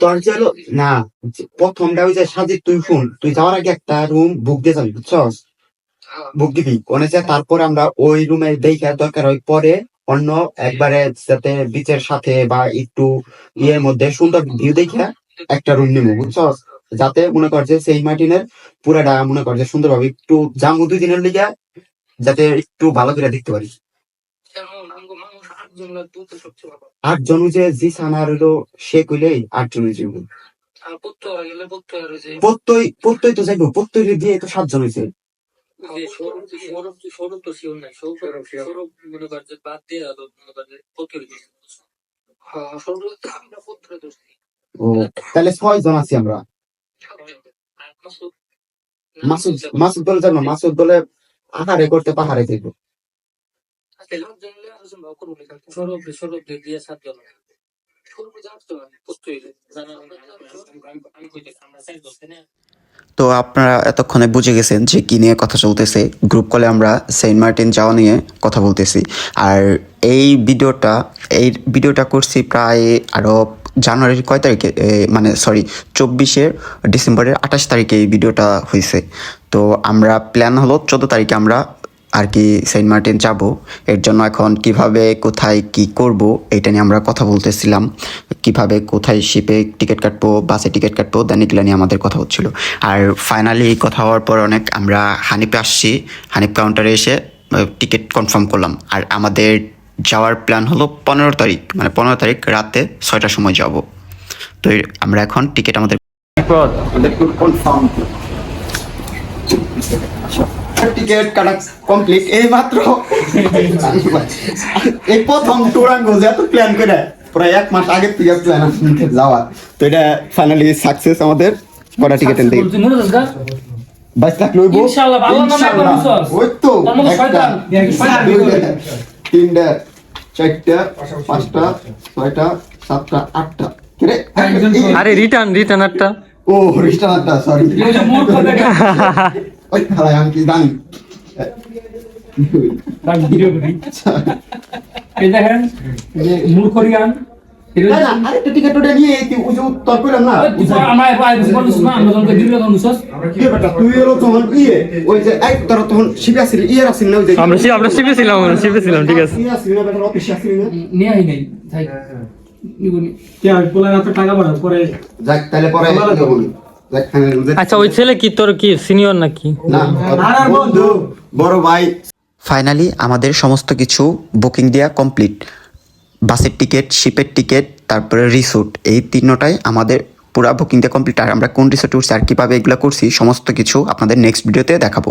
তোর হলো, না, প্রথমটা ওই যে সাজিদ, তুই শুন। তুই যাওয়ার আগে একটা রুম বুক দিয়ে যাবি, বুঝছস? বুক দিবি। ওনে তারপরে আমরা ওই রুমে দেখার দরকার হয়, পরে অন্য একবারে যাতে বিচের সাথে বা একটু ইয়ের মধ্যে সুন্দর ভিউ দেখে একটা রুম নিবো বুঝছস? যাতে মনে কর যে সেন্ট মার্টিনের পুরাটা মনে কর যে সুন্দরভাবে একটু জামু দুই দিনের লিগে যাতে একটু ভালো করে দেখতে আটজন যে জি সানার হলো সে কইলেই আটজন যাইব প্রত্যয় প্রত্যয় তো যাইব প্রত্যয় দিয়ে তো সাতজন হয়েছে ও তাহলে ছয় জন আছি আমরা। মাসুদ? মাসুদ বলে যাব। মাসুদ বলে আহারে করতে পাহাড়ে যাইব। তো আপনারা এতক্ষণে বুঝে গেছেন যে কি নিয়ে কথা চলতেছে। গ্রুপ কলে আমরা সেন্ট মার্টিন যাওয়া নিয়ে কথা বলতেছি। আর এই ভিডিওটা এই ভিডিওটা করছি প্রায় আরও জানুয়ারির কয় তারিখে? মানে সরি চব্বিশে ডিসেম্বরের আঠাশ তারিখে এই ভিডিওটা হয়েছে তো আমরা প্ল্যান হলো চোদ্দ তারিখে আমরা আর কি সেন্ট মার্টিন যাব। এর জন্য এখন কীভাবে, কোথায়, কি করব এটা নিয়ে আমরা কথা বলতেছিলাম। কীভাবে, কোথায় শিপে টিকিট কাটবো বাসে টিকিট কাটবো দেন এগুলো নিয়ে আমাদের কথা হচ্ছিল। আর ফাইনালি কথা হওয়ার পর অনেক আমরা হানিপে আসছি। হানিপ কাউন্টারে এসে টিকিট কনফার্ম করলাম। আর আমাদের যাওয়ার প্ল্যান হলো পনেরো তারিখ। মানে পনেরো তারিখ রাতে ছয়টার সময় যাব। তো আমরা এখন টিকিট আমাদের কনফার্ম টিকিট কাটা কমপ্লিট এই মাত্র এই প্রথম টুরাঙ্গো প্ল্যান করে প্রায় এক মাস আগে থেকে প্ল্যান যাওয়ার। তো এটা ফাইনালি সাকসেস আমাদের কটা টিকিট এনে বাইশ লাখ লইব? ওই তো তিনটা চারটা পাঁচটা ছয়টা সাতটা আটটা। কিরে আরে রিটার্ন রিটার্ন একটা ও রিস্টারটা সরি ওই খালাই আমি কি জানি দেখেন যে আমার শিবে ছিলাম আমরা শিপে ছিলাম ঠিক আছে। আচ্ছা ওই ছেলে কি তোর কি সিনিয়র নাকি? বন্ধু। বড় ভাই। ফাইনালি আমাদের সমস্ত কিছু বুকিং দেওয়া কমপ্লিট বাসের টিকিট শিপের টিকিট তারপরে রিসোর্ট এই তিনটাই আমাদের পুরা বুকিং দেওয়া কমপ্লিট আর আমরা কোন রিসোর্টে উঠছি আর কীভাবে এগুলো করছি সমস্ত কিছু আপনাদের নেক্সট ভিডিওতে দেখাবো।